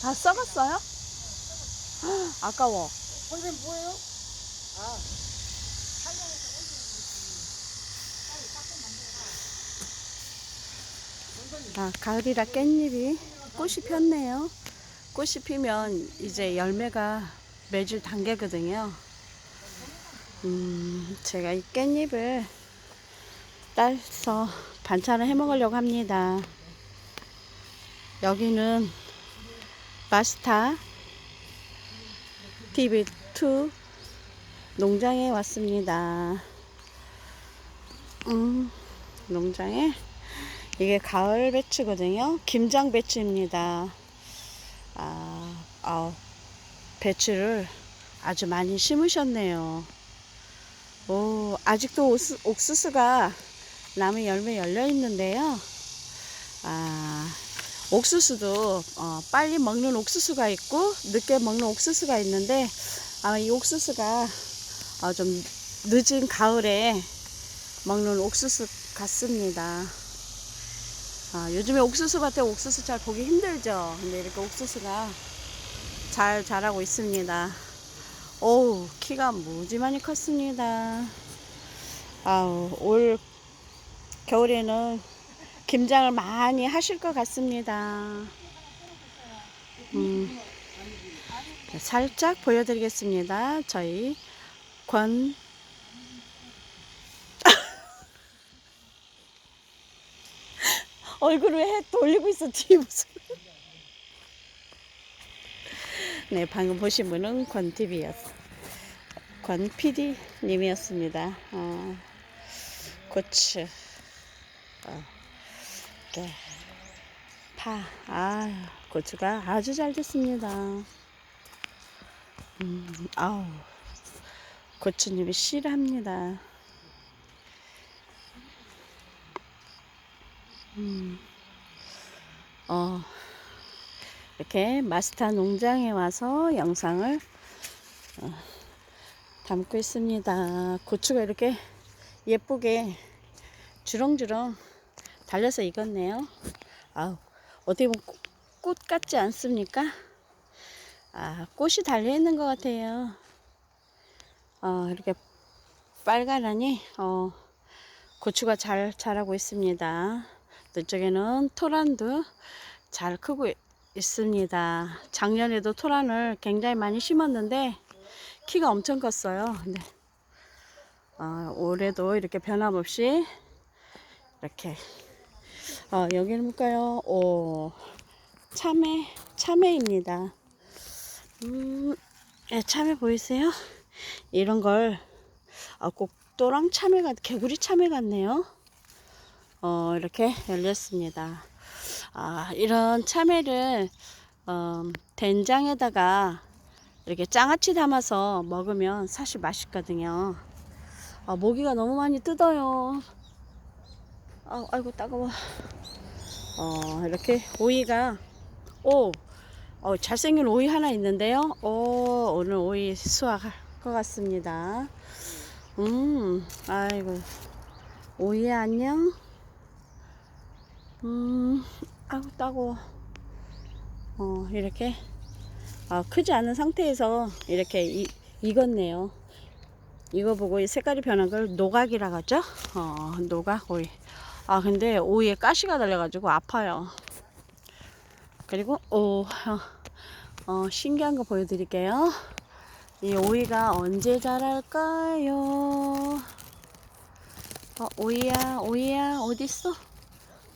다 썩었어요? 아까워. 선생님 뭐예요? 아, 아, 가을이라 깻잎이 꽃이 폈네요. 꽃이 피면 이제 열매가 맺을 단계거든요. 음, 제가 이 깻잎을 따서 반찬을 해 먹으려고 합니다. 여기는 마스타 TV2 농장에 왔습니다. 음, 농장에 이게 가을 배추거든요. 김장 배추입니다. 아, 아, 배추를 아주 많이 심으셨네요. 오, 아직도 옥수, 옥수수가 나무 열매 열려 있는데요. 아, 옥수수도 어, 빨리 먹는 옥수수가 있고 늦게 먹는 옥수수가 있는데 아마 이 옥수수가 어, 좀 늦은 가을에 먹는 옥수수 같습니다. 아, 요즘에 옥수수밭에 옥수수 잘 보기 힘들죠. 근데 이렇게 옥수수가 잘 자라고 있습니다. 오우, 키가 무지 많이 컸습니다. 아우, 올 겨울에는 김장을 많이 하실 것 같습니다. 음, 살짝 보여드리겠습니다. 저희 권. 얼굴을 해 돌리고 있어 뒤에 무슨. 네 방금 보신 분은 권 TV였어 권 PD 님이었습니다. 어, 고추. 어, 이렇게 파. 아, 고추가 아주 잘 됐습니다. 음, 아우. 고추님이 실합니다. 음, 어, 이렇게 마스타 농장에 와서 영상을 어, 담고 있습니다. 고추가 이렇게 예쁘게 주렁주렁 달려서 익었네요. 아우, 어떻게 보면 꽃- 꽃 같지 않습니까? 아, 꽃이 달려 있는 것 같아요. 어, 이렇게 빨간하니, 어, 고추가 잘 자라고 있습니다. 이쪽에는 토란도 잘 크고 있습니다. 작년에도 토란을 굉장히 많이 심었는데 키가 엄청 컸어요. 근데 어, 올해도 이렇게 변함없이 이렇게 어, 여기는 볼까요? 오 참외 참외입니다. 음, 예, 참외 보이세요? 이런 걸 아, 꼭또랑 참외 같 개구리 참외 같네요. 어, 이렇게 열렸습니다. 아, 이런 참외를 어, 된장에다가 이렇게 장아찌 담아서 먹으면 사실 맛있거든요. 아, 모기가 너무 많이 뜯어요. 아, 아이고 따가워. 어, 이렇게 오이가 오, 어, 잘생긴 오이 하나 있는데요. 오, 오늘 오이 수확할 것 같습니다. 음, 아이고 오이 안녕. 음, 아우 따고 어 이렇게 아, 크지 않은 상태에서 이렇게 이, 익었네요. 이거 보고 이 색깔이 변한 걸 노각이라 하죠. 어, 노각 오이. 아 근데 오이에 가시가 달려가지고 아파요. 그리고 오, 어, 어, 신기한 거 보여드릴게요. 이 오이가 언제 자랄까요? 어, 오이야, 오이야, 어딨어?